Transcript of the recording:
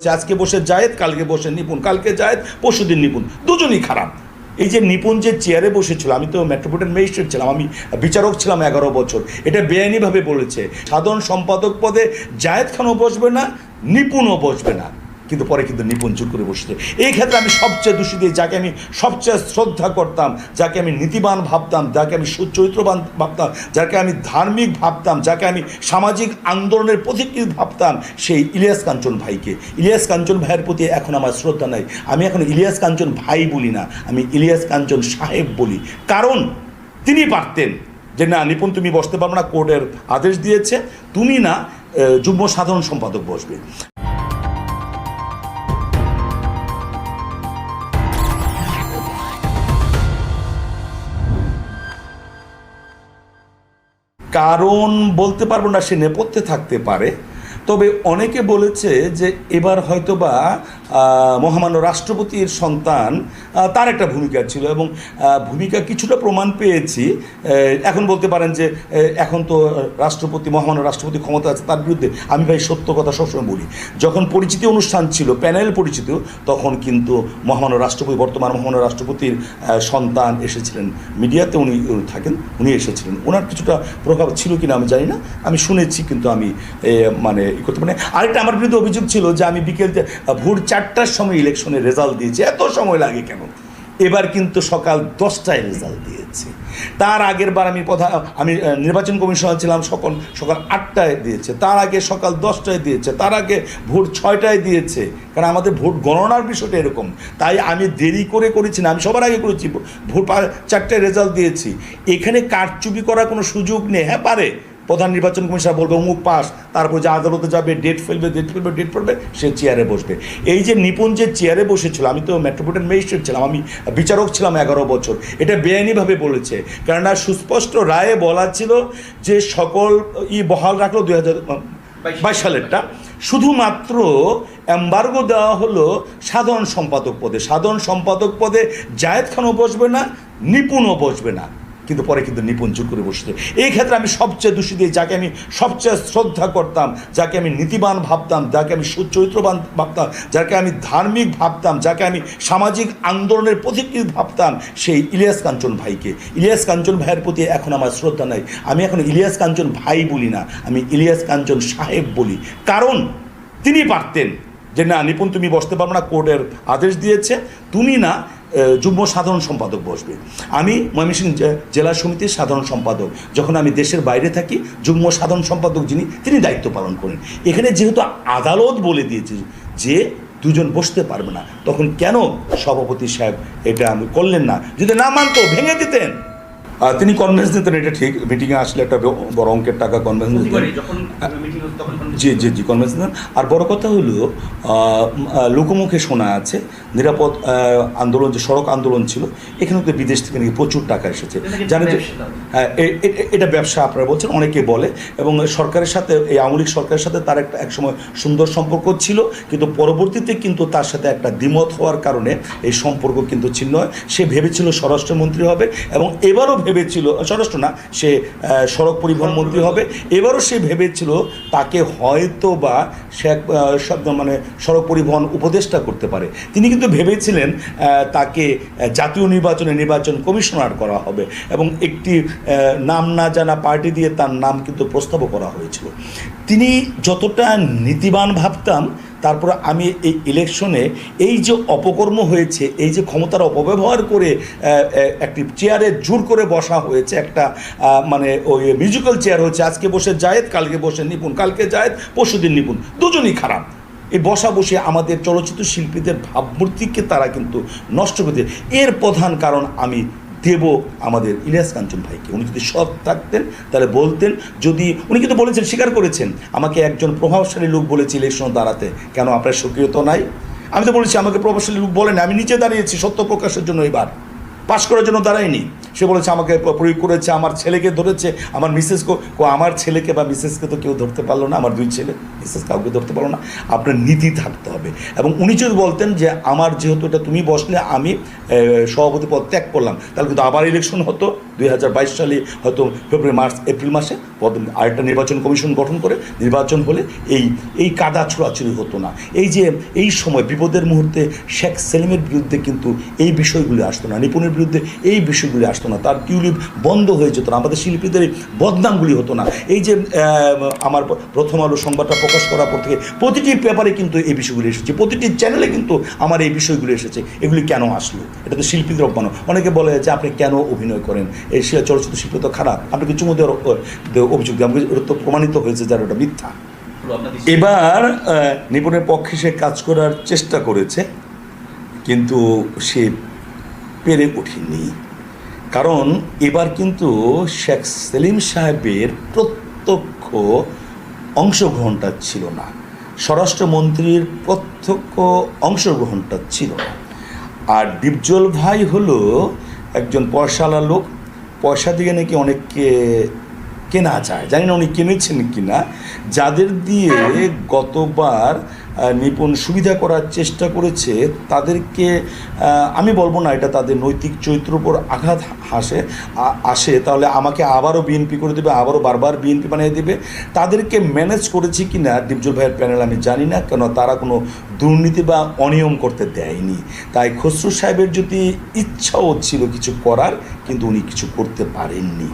যে আজকে বসে জায়েদ, কালকে বসে নিপুণ, কালকে জায়েদ, পরশুদিন নিপুণ। দুজনই খারাপ। এই যে নিপুণ যে চেয়ারে বসেছিল, আমি তো মেট্রোপলিটন ম্যাজিস্ট্রেট ছিলাম, আমি বিচারক ছিলাম এগারো বছর। এটা বেআইনিভাবে বলেছে। সাধারণ সম্পাদক পদে জায়েদ খানও বসবে না, নিপুণও বসবে না। কিন্তু পরে কিন্তু নিপুণ চুপ করে বসছে। এই ক্ষেত্রে আমি সবচেয়ে দোষী দিই যাকে আমি সবচেয়ে শ্রদ্ধা করতাম, যাকে আমি নীতিবান ভাবতাম, যাকে আমি সুচরিত্রবান ভাবতাম, যাকে আমি ধার্মিক ভাবতাম, যাকে আমি সামাজিক আন্দোলনের প্রতিকৃতি ভাবতাম, সেই ইলিয়াস কাঞ্চন ভাইকে। ইলিয়াস কাঞ্চন ভাইয়ের প্রতি এখন আমার শ্রদ্ধা নাই। আমি এখন ইলিয়াস কাঞ্চন ভাই বলি না, আমি ইলিয়াস কাঞ্চন সাহেব বলি। কারণ তিনি পারতেন যে, না, নিপুণ, তুমি বসতে পারবে না, কোর্টের আদেশ দিয়েছে, তুমি না যুগ্ম সাধারণ সম্পাদক বসবে। কারণ বলতে পারব না সে নেপথ্যে থাকতে পারে। তবে অনেকে বলেছে যে এবার হয়তোবা মহামান্য রাষ্ট্রপতির সন্তান তার একটা ভূমিকা ছিল এবং ভূমিকা কিছুটা প্রমাণ পেয়েছি। এখন বলতে পারেন যে এখন তো রাষ্ট্রপতি, মহামান্য রাষ্ট্রপতি ক্ষমতা আছে তার বিরুদ্ধে। আমি ভাই সত্য কথা সবসময় বলি, যখন পরিচিতি অনুষ্ঠান ছিল, প্যানেল পরিচিত, তখন কিন্তু মহামান্য রাষ্ট্রপতি, বর্তমান মহামান্য রাষ্ট্রপতির সন্তান এসেছিলেন মিডিয়াতে। উনি থাকেন, উনি এসেছিলেন। ওনার কিছুটা প্রভাব ছিল কিনা আমি জানি না। আমি শুনেছি, কিন্তু আমি মানে করতে মানে আরেকটা আমার বিরুদ্ধে অভিযোগ ছিল যে, আমি বিকেল ভোর চারটার সময় ইলেকশনের রেজাল্ট দিয়েছে। এত সময় লাগে কেন? এবার কিন্তু সকাল দশটায় রেজাল্ট দিয়েছে। তার আগের বার আমি প্রধান আমি নির্বাচন কমিশনার ছিলাম, সকল, সকাল আটটায় দিয়েছে। তার আগে সকাল দশটায় দিয়েছে। তার আগে ভোট ছয়টায় দিয়েছে। কারণ আমাদের ভোট গণনার বিষয়টা এরকম। তাই আমি দেরি করে করেছি না। আমি সবার আগে করেছি। ভোট চারটায় রেজাল্ট দিয়েছি। এখানে কারচুপি করার কোনো সুযোগ নেই। হ্যাঁ পারে। প্রধান নির্বাচন কমিশনার বলবে অমুক পাস। তারপর যে আদালতে যাবে ডেট ফেলবে ডেট ফেলবে ডেট ফেলবে সে চেয়ারে বসবে। এই যে নিপুণ যে চেয়ারে বসেছিল আমি তো মেট্রোপলিটন ম্যাজিস্ট্রেট ছিলাম আমি বিচারক ছিলাম এগারো বছর। এটা বেআইনিভাবে বলেছে। কেননা সুস্পষ্ট রায়ে বলা ছিল যে সকল ই বহাল রাখল দুই হাজার বাইশ সালেরটা। শুধুমাত্র এম্বার্গো দেওয়া হলো সাধারণ সম্পাদক পদে। সাধারণ সম্পাদক পদে জায়েদ খানও বসবে না নিপুণও বসবে না। কিন্তু পরে কিন্তু নিপুণ চুপ করে বসছে। এই ক্ষেত্রে আমি সবচেয়ে দোষী দিই যাকে আমি সবচেয়ে শ্রদ্ধা করতাম, যাকে আমি নীতিবান ভাবতাম, যাকে আমি সুচরিত্রবান ভাবতাম, যাকে আমি ধার্মিক ভাবতাম, যাকে আমি সামাজিক আন্দোলনের প্রতিকৃতি ভাবতাম, সেই ইলিয়াস কাঞ্চন ভাইকে। ইলিয়াস কাঞ্চন ভাইয়ের প্রতি এখন আমার শ্রদ্ধা নাই। আমি এখন ইলিয়াস কাঞ্চন ভাই বলি না, আমি ইলিয়াস কাঞ্চন সাহেব বলি। কারণ তিনি পারতেন যে, না, নিপুণ, তুমি বসতে পারবে না, কোর্টের আদেশ দিয়েছে। তুমি না যুগ্ম সাধারণ সম্পাদক বসবে। আমি ময়মনসিংহ জেলা সমিতির সাধারণ সম্পাদক। যখন আমি দেশের বাইরে থাকি, যুগ্ম সাধারণ সম্পাদক যিনি, তিনি দায়িত্ব পালন করেন। এখানে যেহেতু আদালত বলে দিয়েছে যে, দুজন বসতে পারবে না, তখন কেন সভাপতি সাহেব এটা আমি করলেন না? যদি না মানতো, ভেঙে দিতেন। তিনি কনভেন্স দিতেন এটা ঠিক মিটিংয়ে আসলে একটা বড় অঙ্কের টাকা কনভেন্স দিতেন। জি জি জি কনভেনশনাল আর বড় কথা হলো লোকমুখে শোনা আছে নিরাপদ আন্দোলন যে সড়ক আন্দোলন ছিল এখানে তো বিদেশ থেকে নাকি প্রচুর টাকা এসেছে। জানেন যে হ্যাঁ এটা ব্যবসা আপনারা বলছেন অনেকে বলে এবং সরকারের সাথে এই আওয়ামী লীগ সরকারের সাথে তার একটা একসময় সুন্দর সম্পর্ক ছিল কিন্তু পরবর্তীতে কিন্তু তার সাথে একটা দ্বিমত হওয়ার কারণে এই সম্পর্ক কিন্তু ছিন্ন হয়। সে ভেবেছিল স্বরাষ্ট্রমন্ত্রী হবে এবং এবারও ভেবেছিল স্বরাষ্ট্র না সে সড়ক পরিবহন মন্ত্রী হবে। এবারও সে ভেবেছিল তাকে হয়তো বা সে মানে সড়ক পরিবহন উপদেষ্টা করতে পারে। তিনি কিন্তু ভেবেছিলেন তাকে জাতীয় নির্বাচনে নির্বাচন কমিশনার করা হবে এবং একটি নাম না জানা পার্টি দিয়ে তার নাম কিন্তু প্রস্তাবও করা হয়েছিল। তিনি যতটা নীতিবান ভাবতাম তারপর আমি এই ইলেকশনে এই যে অপকর্ম হয়েছে, এই যে ক্ষমতার অপব্যবহার করে একটি চেয়ারে জোর করে বসা হয়েছে, একটা মানে ওই মিউজিক্যাল চেয়ার হচ্ছে, আজকে বসে জায়েদ, কালকে বসে নিপুণ, কালকে জায়েদ, পরশুদিন নিপুণ, দুজনই খারাপ। এই বসা বসে আমাদের চলচ্চিত্র শিল্পীদের ভাবমূর্তিকে তারা কিন্তু নষ্ট করে দিয়ে এর প্রধান কারণ আমি দেব আমাদের ইলিয়াস কাঞ্চন ভাইকে। উনি যদি সৎ থাকতেন, তাহলে বলতেন, যদি, উনি কিন্তু বলেছেন, স্বীকার করেছেন, আমাকে একজন প্রভাবশালী লোক বলেছে ইলেকশন দাঁড়াতে। কেন আপনার সক্রিয়তা নাই? আমি তো বলেছি, আমাকে প্রভাবশালী লোক বলেন আমি নিচে দাঁড়িয়েছি, সত্য প্রকাশের জন্য এবার। পাশ করার জন্য দাঁড়াইনি। সে বলেছে, আমাকে প্রয়োগ করেছে, আমার ছেলেকে ধরেছে, আমার মিসেসকে ও আমার ছেলেকে বা মিসেসকে তো কেউ ধরতে পারল না, আমার দুই ছেলে মিসেস কাউকে ধরতে পারল না। আপনার নীতি থাকতে হবে। এবং উনি যদি বলতেন যে, আমার যেহেতু এটা তুমি বসলে, আমি সভাপতি পদ ত্যাগ করলাম, তাহলে কিন্তু আবার ইলেকশন হতো। দুই হাজার বাইশ সালে হয়তো ফেব্রুয়ারি, মার্চ, এপ্রিল মাসে আরেকটা নির্বাচন কমিশন গঠন করে নির্বাচন হলে এই এই কাদা ছোড়াছুড়ি হতো না। এই যে, এই সময় বিপদের মুহূর্তে শেখ সেলিমের বিরুদ্ধে কিন্তু এই বিষয়গুলি আসতো না, নিপুণের বিরুদ্ধে এই বিষয়গুলি আসতো না তার টিউলিপ বন্ধ হয়ে যেত না আমাদের শিল্পীদের বদনামগুলি হতো না। এই যে আমার প্রথম আলো সংবাদটা প্রকাশ করার পর থেকে প্রতিটি পেপারে কিন্তু এই বিষয়গুলি এসেছে প্রতিটি চ্যানেলে কিন্তু আমার এই বিষয়গুলি এসেছে এগুলি কেন আসলো? এটা তো শিল্পীদের অপমান অনেকে বলে যে আপনি কেন অভিনয় করেন? এই চলচ্চিত্র শিল্প তো খারাপ আপনি কি চুমু দেওয়ার অভিযোগ দিয়ে আমাকে ওটা তো প্রমাণিত হয়েছে যার ওটা মিথ্যা। এবার নিপুণের পক্ষে সে কাজ করার চেষ্টা করেছে কিন্তু সে পেরে ওঠেনি। কারণ এবার কিন্তু শেখ সেলিম সাহেবের প্রত্যক্ষ অংশগ্রহণটা ছিল না। স্বরাষ্ট্রমন্ত্রীর প্রত্যক্ষ অংশগ্রহণটা ছিল না। আর ডিপজল ভাই হলো একজন পয়সালা লোক। পয়সা দিয়ে নাকি অনেককে কেনা যায়। জানি না উনি কিনেছেন কিনা। যাদের দিয়ে গতবার নিপুণ সুবিধা করার চেষ্টা করেছে, তাদেরকে আমি বলব না এটা তাদের নৈতিক চরিত্রের উপর আঘাত হাসে আসে। তাহলে আমাকে আবারও বিএনপি করে দেবে, আবারও বারবার বিএনপি বানিয়ে দেবে। তাদেরকে ম্যানেজ করেছি কি না ডিপজল ভাইয়ের প্যানেল আমি জানি না, কেন তারা কোনো দুর্নীতি বা অনিয়ম করতে দেয়নি। তাই খসরু সাহেবের যদি ইচ্ছাও ছিল কিছু করার, কিন্তু উনি কিছু করতে পারেননি।